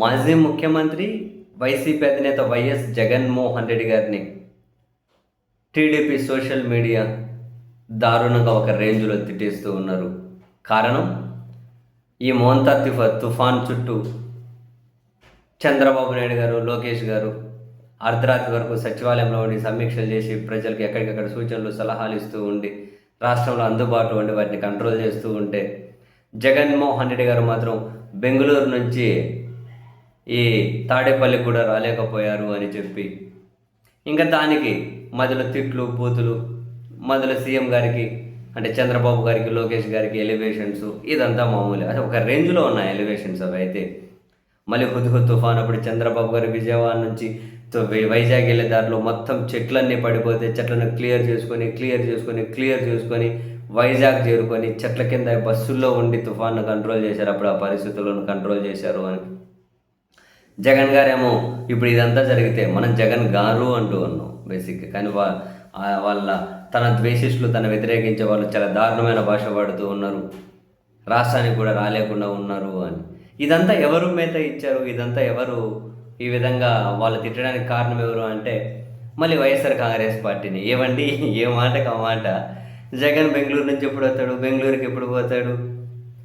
మాజీ ముఖ్యమంత్రి వైసీపీ అధినేత వైఎస్ జగన్మోహన్ రెడ్డి గారిని టీడీపీ సోషల్ మీడియా దారుణంగా ఒక రేంజ్లో తిట్టేస్తూ ఉన్నారు. కారణం? ఈ మోంతా తుఫా తుఫాన్ చుట్టూ చంద్రబాబు నాయుడు గారు లోకేష్ గారు అర్ధరాత్రి వరకు సచివాలయంలో ఉండి సమీక్షలు చేసి ప్రజలకు ఎక్కడికక్కడ సూచనలు సలహాలు ఇస్తూ ఉండి రాష్ట్రంలో అందుబాటులో ఉండి వాటిని కంట్రోల్ చేస్తూ ఉంటే జగన్మోహన్ రెడ్డి గారు మాత్రం బెంగళూరు నుంచి ఈ తాడేపల్లి కూడా రాలేకపోయారు అని చెప్పి. ఇంకా దానికి మధ్యలో తిట్లు బూతులు మధ్యలో సీఎం గారికి అంటే చంద్రబాబు గారికి లోకేష్ గారికి ఎలివేషన్స్ ఇదంతా మామూలే. అది ఒక రేంజ్లో ఉన్నాయి ఎలివేషన్స్ అవి అయితే. మళ్ళీ హుద్హుద్ తుఫాన్ అప్పుడు చంద్రబాబు గారు విజయవాడ నుంచి వైజాగ్ వెళ్ళే దారిలో మొత్తం చెట్లన్నీ పడిపోతే చెట్లను క్లియర్ చేసుకొని క్లియర్ చేసుకొని క్లియర్ చేసుకొని వైజాగ్ చేరుకొని చెట్ల కింద బస్సుల్లో ఉండి తుఫాన్ను కంట్రోల్ చేశారు. అప్పుడు ఆ పరిస్థితులను కంట్రోల్ చేశారు అని. జగన్ గారేమో ఇప్పుడు ఇదంతా జరిగితే మనం జగన్ గారు అంటూ ఉన్నాం బేసిక్ కానీ వా వాళ్ళ తన ద్వేషిస్తులు తన వ్యతిరేకించే వాళ్ళు చాలా దారుణమైన భాష వాడుతూ ఉన్నారు. రాష్ట్రానికి కూడా రాలేకుండా ఉన్నారు అని. ఇదంతా ఎవరు మేత ఇచ్చారు? ఇదంతా ఎవరు ఈ విధంగా వాళ్ళు తిట్టడానికి కారణం ఎవరు అంటే మళ్ళీ వైఎస్ఆర్ కాంగ్రెస్ పార్టీని. ఏమండి? ఏ మాటకు ఆ మాట? జగన్ బెంగళూరు నుంచి ఎప్పుడు వస్తాడు? బెంగళూరుకి ఎప్పుడు పోతాడు?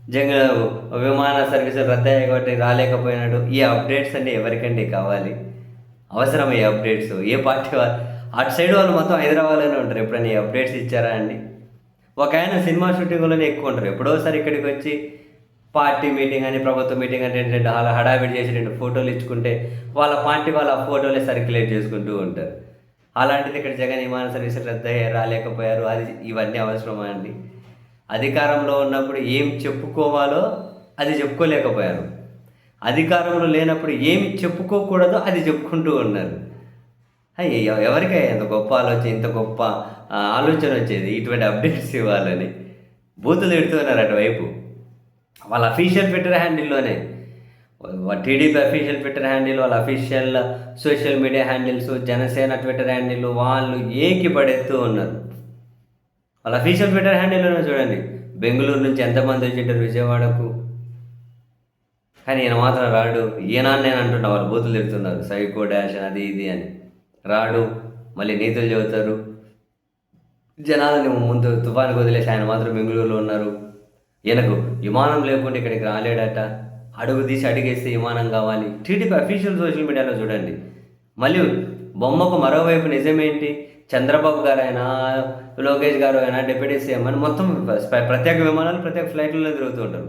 జగన్ విమాన సర్వీసులు రద్దయ్యాయి కాబట్టి రాలేకపోయినాడు. ఈ అప్డేట్స్ అన్నీ ఎవరికండి కావాలి? అవసరం ఈ అప్డేట్స్. ఏ పార్టీ వాళ్ళు అటు సైడ్ వాళ్ళు మొత్తం హైదరాబాద్లోనే ఉంటారు. ఎప్పుడైనా ఈ అప్డేట్స్ ఇచ్చారా అండి? ఒక ఆయన సినిమా షూటింగ్లోనే ఎక్కువ ఉంటారు. ఎప్పుడోసారి ఇక్కడికి వచ్చి పార్టీ మీటింగ్ అని ప్రభుత్వ మీటింగ్ అని రెండు వాళ్ళ అలా హడావిడి చేసి రెండు ఫోటోలు ఇచ్చుకుంటే వాళ్ళ పార్టీ వాళ్ళ ఆ ఫోటోలే సర్క్యులేట్ చేసుకుంటూ ఉంటారు. అలాంటిది ఇక్కడ జగన్ విమాన సర్వీసులు రద్దయ్యారు రాలేకపోయారు. అది ఇవన్నీ అవసరమా అండి? అధికారంలో ఉన్నప్పుడు ఏం చెప్పుకోవాలో అది చెప్పుకోలేకపోయారు. అధికారంలో లేనప్పుడు ఏమి చెప్పుకోకూడదో అది చెప్పుకుంటూ ఉన్నారు. ఎవరికై ఇంత గొప్ప ఆలోచన ఇంత గొప్ప ఆలోచన వచ్చేది? ఇటువంటి అప్డేట్స్ ఇవ్వాలని. బూతులు పెడుతున్నారు అటువైపు. వాళ్ళ అఫీషియల్ ట్విట్టర్ హ్యాండిల్లోనే. టీడీపీ అఫీషియల్ ట్విట్టర్ హ్యాండిల్ వాళ్ళ official social media handles Janasena Twitter handle వాళ్ళు ఏకి పడేస్తూ ఉన్నారు. వాళ్ళ అఫీషియల్ ట్విట్టర్ హ్యాండిల్లోనే చూడండి. బెంగళూరు నుంచి ఎంతమంది వచ్చింటారు విజయవాడకు? కానీ ఈయన మాత్రం రాడు. ఈయన నేను అంటున్నా వాళ్ళు బూతులు తిడుతున్నారు. సైకో డాష్ అది ఇది అని. రాడు. మళ్ళీ నీతులు చెబుతారు. జనాలని ముందు తుఫానికి వదిలేసి ఆయన మాత్రం బెంగళూరులో ఉన్నారు. ఈయనకు విమానం లేకుండా ఇక్కడికి రాలేడట. అడుగు తీసి అడిగేస్తే విమానం కావాలి. టీడీపీ అఫీషియల్ సోషల్ మీడియాలో చూడండి. మళ్ళీ బొమ్మకు మరోవైపు నిజమేంటి? చంద్రబాబు గారు అయినా లోకేష్ గారు అయినా డిప్యూటీ సీఎం అని మొత్తం ప్రత్యేక విమానాలు ప్రత్యేక ఫ్లైట్లలో తిరుగుతూ ఉంటారు.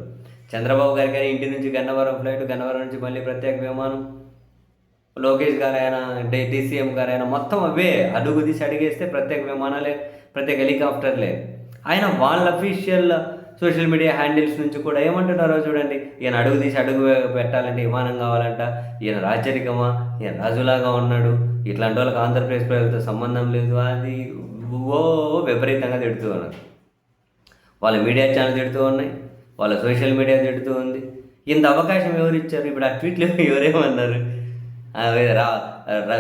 చంద్రబాబు గారికి అయినా ఇంటి నుంచి గన్నవరం ఫ్లైట్ గన్నవరం నుంచి మళ్ళీ ప్రత్యేక విమానం. లోకేష్ గారు అయినా డీసీఎం గారు అయినా మొత్తం అవే అడుగు తీసి అడిగేస్తే ప్రత్యేక విమానాలే ప్రత్యేక హెలికాప్టర్లే. ఆయన వాళ్ళ అఫీషియల్ సోషల్ మీడియా హ్యాండిల్స్ నుంచి కూడా ఏమంటున్నారో చూడండి. ఈయన అడుగు తీసి అడుగు పెట్టాలంటే విమానం కావాలంట. ఈయన రాచరికమా ఈయన రాజులాగా ఉన్నాడు. ఇట్లాంటి వాళ్ళకి ఆంధ్రప్రదేశ్ ప్రజలతో సంబంధం లేదు. అది ఓ విపరీతంగా తిడుతూ ఉన్నారు. వాళ్ళ మీడియా ఛానల్ తిడుతూ ఉన్నాయి. వాళ్ళ సోషల్ మీడియా తిడుతూ ఉంది. ఇంత అవకాశం ఎవరు ఇచ్చారు? ఇప్పుడు ఆ ట్వీట్లు ఎవరేమన్నారు? రా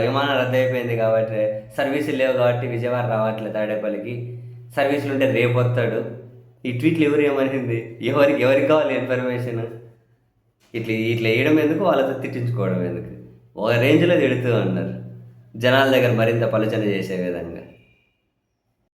విమానం రద్దయిపోయింది కాబట్టి సర్వీసులు లేవు కాబట్టి విజయవాడ రావట్లేదు తాడేపల్లికి. సర్వీసులు ఉంటే రేపు వస్తాడు ఈ ట్వీట్లు ఎవరు ఏమనింది? ఎవరికి ఎవరికి కావాలి ఇన్ఫర్మేషన్ ఇట్లా ఇట్లా వేయడం ఎందుకు? వాళ్ళతో తిట్టించుకోవడం ఎందుకు? ఒక రేంజ్లో తిడుతూ ఉన్నారు. జనాల దగ్గర మరింత పలుచన చేసే విధంగా.